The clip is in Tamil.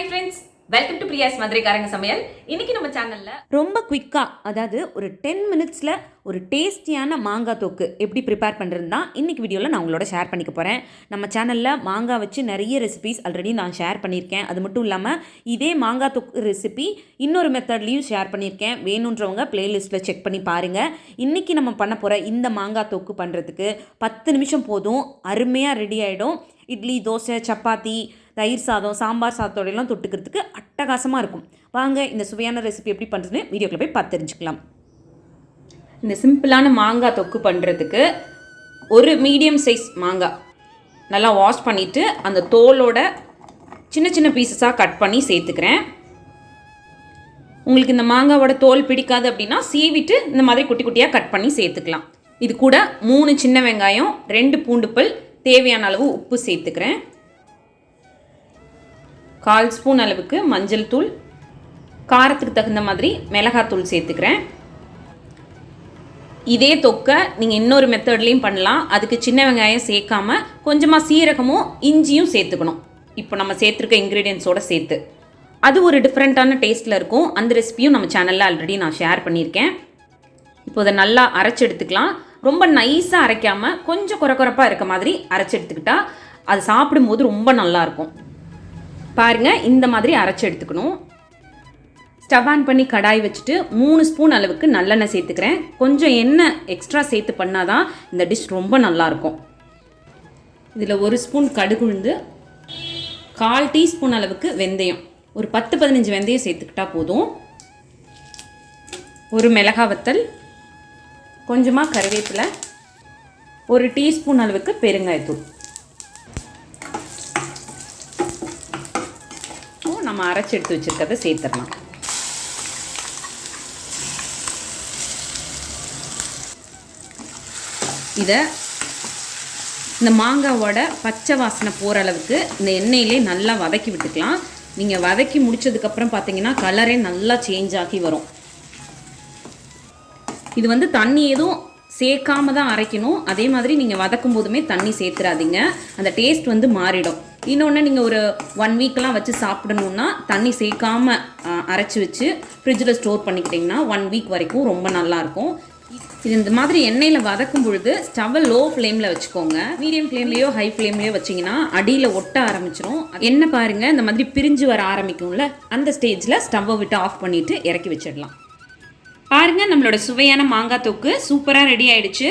Hi friends welcome to Priya's மதுரைக்காரங்க சமையல் இன்னைக்கு நம்ம சேனல்ல ரொம்ப குயிக்காக அதாவது ஒரு டென் மினிட்ஸில் ஒரு டேஸ்டியான மாங்காய் தொக்கு எப்படி ப்ரிப்பேர் பண்ணுறதுனா இன்றைக்கி வீடியோவில் நான் உங்களோட ஷேர் பண்ணிக்க போகிறேன் நம்ம சேனலில் மாங்காய் வச்சு நிறைய ரெசிபிஸ் ஆல்ரெடி நான் ஷேர் பண்ணியிருக்கேன். அது மட்டும் இல்லாமல் இதே மாங்காய் தொக்கு ரெசிபி இன்னொரு மெத்தட்லேயும் ஷேர் பண்ணியிருக்கேன். வேணுன்றவங்க பிளேலிஸ்ட்டில் செக் பண்ணி பாருங்கள் இன்றைக்கி நம்ம பண்ண போகிற இந்த மாங்காய் தொக்கு பண்ணுறதுக்கு பத்து நிமிஷம் போதும் அருமையாக ரெடி ஆகிடும் இட்லி தோசை சப்பாத்தி தயிர் சாதம் சாம்பார் சாதத்தோடையெல்லாம் தொட்டுக்கிறதுக்கு அட்டகாசமாக இருக்கும். வாங்க இந்த சுவையான ரெசிபி எப்படி பண்ணுறதுன்னு வீடியோக்குள்ள போய் பார்த்து தெரிஞ்சுக்கலாம். இந்த சிம்பிளான மாங்காய் தொக்கு பண்ணுறதுக்கு ஒரு மீடியம் சைஸ் மாங்காய் நல்லா வாஷ் பண்ணிவிட்டு அந்த தோலோட சின்ன சின்ன பீசஸாக கட் பண்ணி சேர்த்துக்கிறேன். உங்களுக்கு இந்த மாங்காவோட தோல் பிடிக்காது அப்படின்னா சீவிட்டு இந்த மாதிரி குட்டி குட்டியாக கட் பண்ணி சேர்த்துக்கலாம். இது கூட மூணு சின்ன வெங்காயம் ரெண்டு பூண்டுப்பல் தேவையான அளவு உப்பு சேர்த்துக்கிறேன். கால் ஸ்பூன் அளவுக்கு மஞ்சள் தூள் காரத்துக்கு தகுந்த மாதிரி மிளகாத்தூள் சேர்த்துக்கிறேன். இதே தொக்கை நீங்கள் இன்னொரு மெத்தட்லேயும் பண்ணலாம். அதுக்கு சின்ன வெங்காயம் சேர்க்காம கொஞ்சமாக சீரகமும் இஞ்சியும் சேர்த்துக்கணும். இப்போ நம்ம சேர்த்துருக்க இன்க்ரீடியன்ஸோடு சேர்த்து. அது ஒரு டிஃப்ரெண்ட்டான டேஸ்ட்டில் இருக்கும். அந்த ரெசிபியும் நம்ம சேனலில் ஆல்ரெடி நான் ஷேர் பண்ணியிருக்கேன். இப்போ அதை நல்லா அரைச்சி எடுத்துக்கலாம். ரொம்ப நைஸாக அரைக்காமல் கொஞ்சம் குறை குறைப்பாக இருக்க மாதிரி அரைச்சி எடுத்துக்கிட்டால் அது சாப்பிடும்போது ரொம்ப நல்லாயிருக்கும் பாருங்கள் இந்த மாதிரி அரைச்சி எடுத்துக்கணும். ஸ்டவ் ஆன் பண்ணி கடாய் வச்சுட்டு மூணு ஸ்பூன் அளவுக்கு நல்லெண்ணெய் சேர்த்துக்கிறேன். கொஞ்சம் எண்ணெய் எக்ஸ்ட்ரா சேர்த்து பண்ணாதான் இந்த டிஷ் ரொம்ப நல்லாயிருக்கும். இதில் ஒரு ஸ்பூன் கடுகுழுந்து கால் டீஸ்பூன் அளவுக்கு வெந்தயம். ஒரு பத்து பதினஞ்சு வெந்தயம் சேர்த்துக்கிட்டா போதும். ஒரு மிளகா வத்தல் கொஞ்சமாக கருவேப்பிலை ஒரு டீஸ்பூன் அளவுக்கு பெருங்காயத்தூள் இப்போ நம்ம அரைச்சி எடுத்து சேர்த்துடலாம். இதை இந்த மாங்காவோட பச்சை வாசனை போகிற அளவுக்கு இந்த எண்ணெயிலே நல்லா வதக்கி விட்டுக்கலாம். நீங்கள் வதக்கி முடிச்சதுக்கப்புறம் பார்த்தீங்கன்னா கலரே நல்லா சேஞ்ச் ஆகி வரும். இது வந்து தண்ணி எதுவும் சேர்க்காம தான் அரைக்கணும். அதே மாதிரி நீங்கள் வதக்கும் போதுமே தண்ணி சேர்த்துறாதீங்க. அந்த டேஸ்ட் வந்து மாறிடும். இன்னொன்று நீங்கள் ஒரு ஒன் வீக்கெலாம் வச்சு சாப்பிடணுன்னா தண்ணி சேர்க்காம அரைச்சி வச்சு ஃப்ரிட்ஜில் ஸ்டோர் பண்ணிக்கிட்டிங்கன்னா ஒன் வீக் வரைக்கும் ரொம்ப நல்லாயிருக்கும் இது இந்த மாதிரி எண்ணெயில் வதக்கும் பொழுது ஸ்டவ்வை லோ ஃப்ளேமில் வச்சுக்கோங்க மீடியம் ஃப்ளேம்லேயோ ஹை ஃப்ளேம்லேயோ வச்சிங்கன்னா அடியில் ஒட்ட ஆரம்பிச்சிடும் எண்ணெய் பாருங்கள் இந்த மாதிரி பிரிஞ்சு வர ஆரம்பிக்கும்ல அந்த ஸ்டேஜில் ஸ்டவ்வை விட்டு ஆஃப் பண்ணிவிட்டு இறக்கி வச்சிடலாம். பாருங்கள் நம்மளோட சுவையான மாங்காய் தொக்கு சூப்பராக ரெடி ஆயிடுச்சு.